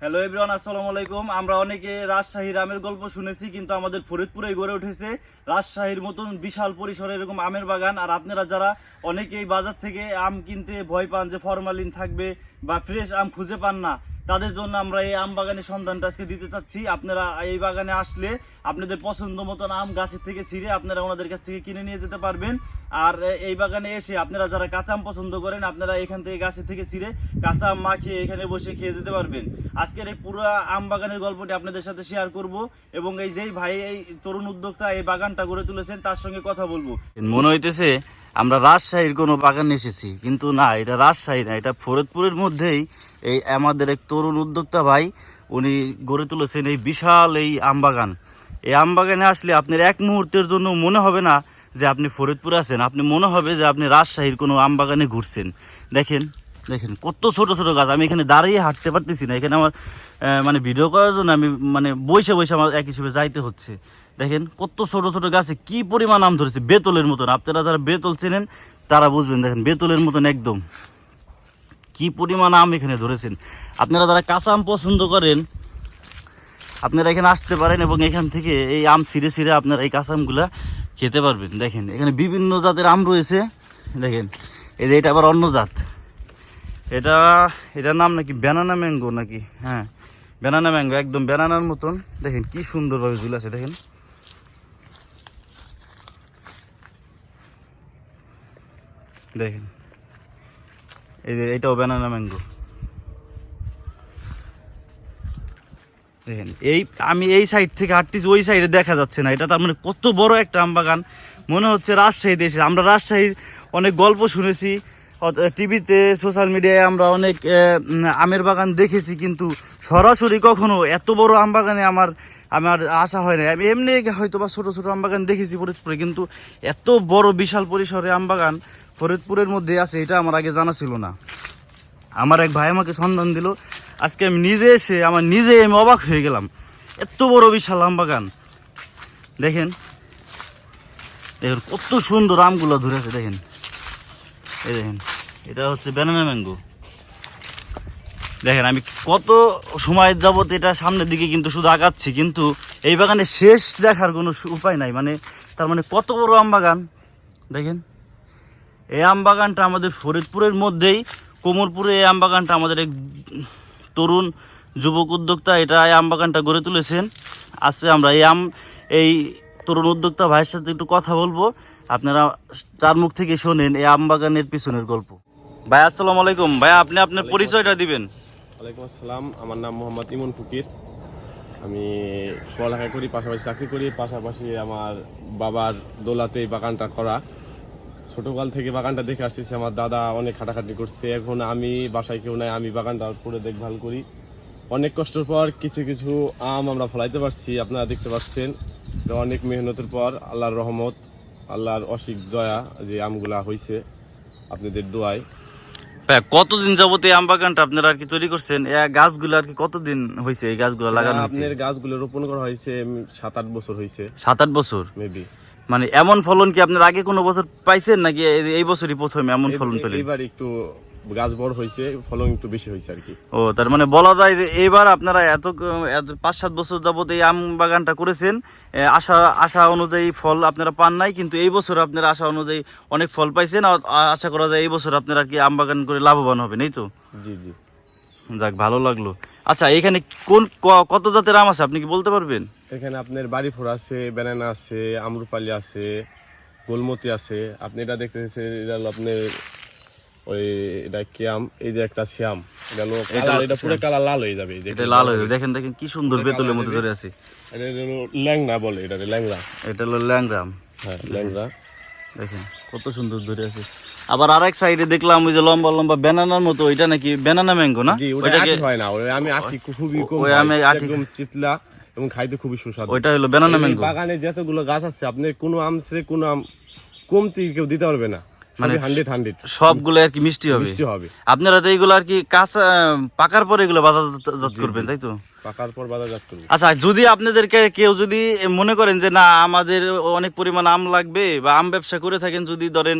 Hello everyone আসসালামু আলাইকুম। আমরা অনেকে রাজশাহীর আমের গল্প শুনেছি, কিন্তু আমাদের ফরিদপুরে গড়ে উঠেছে রাজশাহীর মতন বিশাল পরিসরে এরকম আমের বাগান। আর আপনারা যারা অনেকেই বাজার থেকে আম কিনতে ভয় পান যে ফরমালিন থাকবে বা ফ্রেশ আম খুঁজে পান না তাদের জন্য আমরা এই আম বাগানের সন্ধানটা আজকে দিতে চাচ্ছি। আপনারা এই বাগানে আসলে আপনাদের পছন্দ মতন আম গাছের থেকে ছিঁড়ে আপনারা ওনাদের কাছ থেকে কিনে নিয়ে যেতে পারবেন। আর এই বাগানে এসে আপনারা যারা কাঁচা আম পছন্দ করেন, আপনারা এখান থেকে গাছের থেকে ছিঁড়ে কাঁচা আম মাখিয়ে এখানে বসে খেয়ে যেতে পারবেন। আজকের এই পুরো আম বাগানের গল্পটি আপনাদের সাথে শেয়ার করব এবং এই যেই ভাই, এই তরুণ উদ্যোক্তা এই বাগানটা গড়ে তুলেছেন, তার সঙ্গে কথা বলব। মনে হইতেছে আমরা রাজশাহীর কোনো বাগানে এসেছি, কিন্তু না, এটা রাজশাহী না, এটা ফরিদপুরের মধ্যেই এই আমাদের এক তরুণ উদ্যোক্তা ভাই, উনি গড়ে তুলেছেন এই বিশাল এই আম বাগান এই আম বাগানে আসলে আপনার এক মুহূর্তের জন্য মনে হবে না যে আপনি ফরিদপুরে আছেন। আপনি মনে হবে যে আপনি রাজশাহীর কোনো আম বাগানে ঘুরছেন। দেখেন দেখেন, কত ছোট ছোট গাছ। আমি এখানে দাঁড়িয়ে হাঁটতে পারতেছি না। এখানে আমার মানে ভিডিও করার জন্য আমি মানে বসে বসে আমার এক হিসেবে যাইতে হচ্ছে। দেখেন, কত ছোট ছোট গাছে কি পরিমাণ আম ধরেছে। বেতলের মতন। আপনারা যারা বেতল চেনেন, তারা বুঝবেন। দেখেন, বেতলের মতন একদম। কি পরিমাণ আম এখানে ধরেছেন? আপনারা যারা কাঁচা আম পছন্দ করেন, আপনারা এখানে আসতে পারেন এবং এখান থেকে এই আম ছিঁড়ে ছিঁড়ে আপনারা এই কাঁচা আমগুলা খেতে পারবেন। দেখেন, এখানে বিভিন্ন জাতের আম রয়েছে। দেখেন, এই যে এটা আবার অন্য জাত। এটা, এটার নাম নাকি ব্যানানা ম্যাঙ্গো নাকি? হ্যাঁ ব্যানানা ম্যাঙ্গো, একদম ব্যানানার মতন। দেখেন, কি সুন্দরভাবে ঝুলে আছে, দেখেন। দেখেন এই যে, এটাও ব্যানানা ম্যাঙ্গো দেখেন, এই, আমি এই সাইড থেকে হাঁটতেছি, ওই সাইডে দেখা যাচ্ছে না। এটা তার মানে কত বড় একটা আম বাগান। মনে হচ্ছে রাজশাহী এসে আমরা রাজশাহীর অনেক গল্প শুনেছি টিভিতে সোশ্যাল মিডিয়ায় আমরা অনেক আমের বাগান দেখেছি, কিন্তু সরাসরি কখনো এত বড় আম বাগানে আমার আমার আশা হয় না আমি এমনি হয়তো বা ছোটো ছোটো আম বাগান দেখেছি ফরিদপুরে কিন্তু এত বড় বিশাল পরিসরে আম বাগান ফরিদপুরের মধ্যে আছে, এটা আমার আগে জানা ছিল না। আমার এক ভাই আমাকে সন্ধান দিল। আজকে আমি নিজে এসে, আমার নিজে আমি অবাক হয়ে গেলাম। এত বড় বিশাল আম বাগান দেখেন দেখেন কত সুন্দর আমগুলো ধরে আছে, দেখেন। এই দেখেন, এটা হচ্ছে ব্যানানা ম্যাঙ্গো দেখেন, আমি কত সময় যাবত এটা সামনের দিকে কিন্তু শুধু আগাচ্ছি, কিন্তু এই বাগানে শেষ দেখার কোনো উপায় নাই। মানে তার মানে কত বড় আম বাগান দেখেন এই আম বাগানটা আমাদের ফরিদপুরের মধ্যেই। কোমরপুরে এই আম বাগানটা আমাদের এক তরুণ যুবক উদ্যোক্তা এটা এই আম বাগানটা গড়ে তুলেছেন। আজকে আমরা এই আম এই তরুণ উদ্যোক্তা ভাইয়ের সাথে একটু কথা বলব। আপনারা চার মুখ থেকে শোনেন এই আম বাগানের পিছনের গল্প। ভাই আসসালামু আলাইকুম। ভাই আপনি আপনার পরিচয়টা দিবেন। ওয়ালাইকুম আসসালাম। আমার নাম মোহাম্মদ ইমন ফকির। আমি পড়ালেখা করি পাশাপাশি চাকরি করি পাশাপাশি আমার বাবার দোলাতে এই বাগানটা করা। ছোটকাল থেকে বাগানটা দেখে আসতেছি আমার দাদা অনেক খাটাখাটি করছে। এখন আমি বাসায় কেউ নাই আমি বাগানটা পুরো দেখভাল করি। অনেক কষ্টের পর কিছু কিছু আম আমরা ফলাইতে পারছি আপনারা দেখতে পাচ্ছেন। অনেক মেহনতের পর আল্লাহর রহমত আল্লাহর অসিক দয়া যে আমগুলা হয়েছে আপনাদের দোয়ায়। কতদিন যাবত এই আম বাগানটা আপনারা আর কি তৈরি করছেন? গাছগুলো আর কি কতদিন হয়েছে এই গাছগুলো লাগানো আপনার গাছগুলো রোপণ করা হয়েছে সাত আট বছর হয়েছে সাত আট বছর? মেবি মানে এমন ফলন কি আপনার আগে কোনো বছর পাইছেন নাকি এই- বছরই প্রথমে এমন ফলন পেলেন? এইবার একটু গাছ বড় হয়েছে ফলন একটু বেশি হয়েছে আর কি। ও তার মানে বলা যায় যে এবার আপনারা এত পাঁচ সাত বছর যাবত এই আম বাগানটা করেছেন আশা আশা অনুযায়ী ফল আপনারা পান নাই কিন্তু এই বছর আপনারা আশা অনুযায়ী অনেক ফল পাইছেন আর আশা করা যায় এই বছর আপনারা কি আম বাগান করে লাভবান হবেন এই তো? জি জি। যাক ভালো লাগল। আচ্ছা এখানে কোন কত জাতের আম আছে? আপনি কি বলতে পারবেন? এখানে আপনার বাড়ি ফোড় আছে ব্যানানা আছে আমরুপালি আছে গোলমতি আছে। আপনি এটা দেখতেছেন এটা হলো আপনার ওই এটা কি আম? এই যে একটা শ্যাম এটা হলো এটা পুরো কালার লাল হয়ে যাবে এটা লাল হয়ে যাবে। দেখেন দেখেন কি সুন্দর বেতলের মধ্যে ধরে আছে। এটা হলো ল্যাংড়া বলে এটা ল্যাংড়া। এটা হলো ল্যাংরাম হ্যাঁ ল্যাংড়া। দেখেন কত সুন্দর ধরে আছে। আবার আরেক সাইডে দেখলাম ওই যে লম্বা লম্বা ব্যানানার মতো ওইটা নাকি ব্যানানা ম্যাঙ্গো না? ওইটাকে হয় না। ওই আমি আটি খুবই কম ওই আমি আটি- একদম চিতলা এবং খাইতে খুবই সুস্বাদু। ওইটা হলো ব্যানানা ম্যাঙ্গো। বাগানে যতগুলো গাছ আছে আপনি কোনো আম ছেড়ে কোনো আম কমতি কেউ দিতে পারবে না। মানে হান্ড্রেড হান্ড্রেড সবগুলো আর কি মিষ্টি হবে? মিষ্টি হবে। আপনারা তো এগুলো আর কি কাঁচা পাকার পরে এগুলো বাজারজাত করবেন তাই তো? পাকার পর বাজারজাত করব। আচ্ছা যদি আপনাদেরকে কেউ যদি মনে করেন যে না আমাদের অনেক পরিমাণ আম লাগবে বা আম ব্যবসা করে থাকেন যদি ধরেন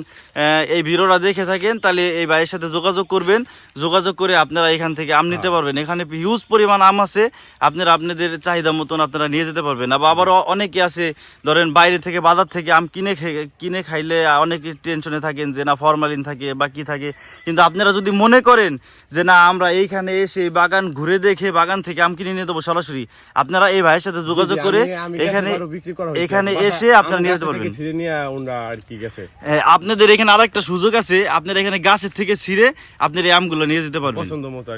এই ভিডিওটা দেখে থাকেন তাহলে এই ভাইয়ের সাথে যোগাযোগ করবেন। যোগাযোগ করে আপনারা এখান থেকে আম নিতে পারবেন। এখানে হিউজ পরিমাণ আম আছে। আপনারা আপনাদের চাহিদা মতন আপনারা নিয়ে যেতে পারবেন। আবার আবারও অনেকে আছে ধরেন বাইরে থেকে বাজার থেকে আম কিনে কিনে খাইলে অনেকে টেনশনে থাকেন যে না ফরমালিন থাকে বা কি থাকে। কিন্তু আপনারা যদি মনে করেন যে না আমরা এইখানে এসে বাগান ঘুরে দেখে বাগান থেকে আম কিনে নিয়ে দেবো সরাসরি। আপনারা এই ভাইয়ের সাথে যোগাযোগ করে এখানে। এখানে এসে আপনারা নিয়ে যেতে পারবেন। আর হ্যাঁ, আপনাদের এখানে আরেকটা সুযোগ আছে। আপনারা এখানে গাছের থেকে ছিঁড়ে আপনারা এই আমগুলো নিয়ে যেতে পারবেন।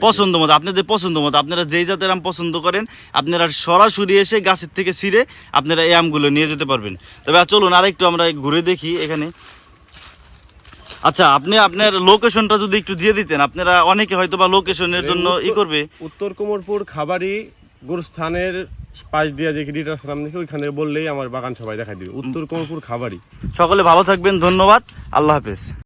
পছন্দ মতো আর আপনাদের পছন্দ মতো। আপনারা যেই জাতের আম পছন্দ করেন আপনারা সরাসরি এসে গাছের থেকে ছিঁড়ে আপনারা এই আমগুলো নিয়ে যেতে পারবেন। তবে আর চলুন আরেকটু আমরা ঘুরে দেখি এখানে। আচ্ছা আপনি আপনার লোকেশনটা যদি একটু দিয়ে দিতেন আপনারা অনেকে হয়তো বা লোকেশনের জন্য ই করবে। উত্তর কোমরপুর খাবারি গুরুস্থানের পাশ দিয়ে যে গিরিটার সালাম দেখে ওইখানে বললেই আমার বাগান সবাই দেখা দিবে। উত্তর কোমরপুর খাবারি। সকলে ভালো থাকবেন ধন্যবাদ। আল্লাহ হাফেজ।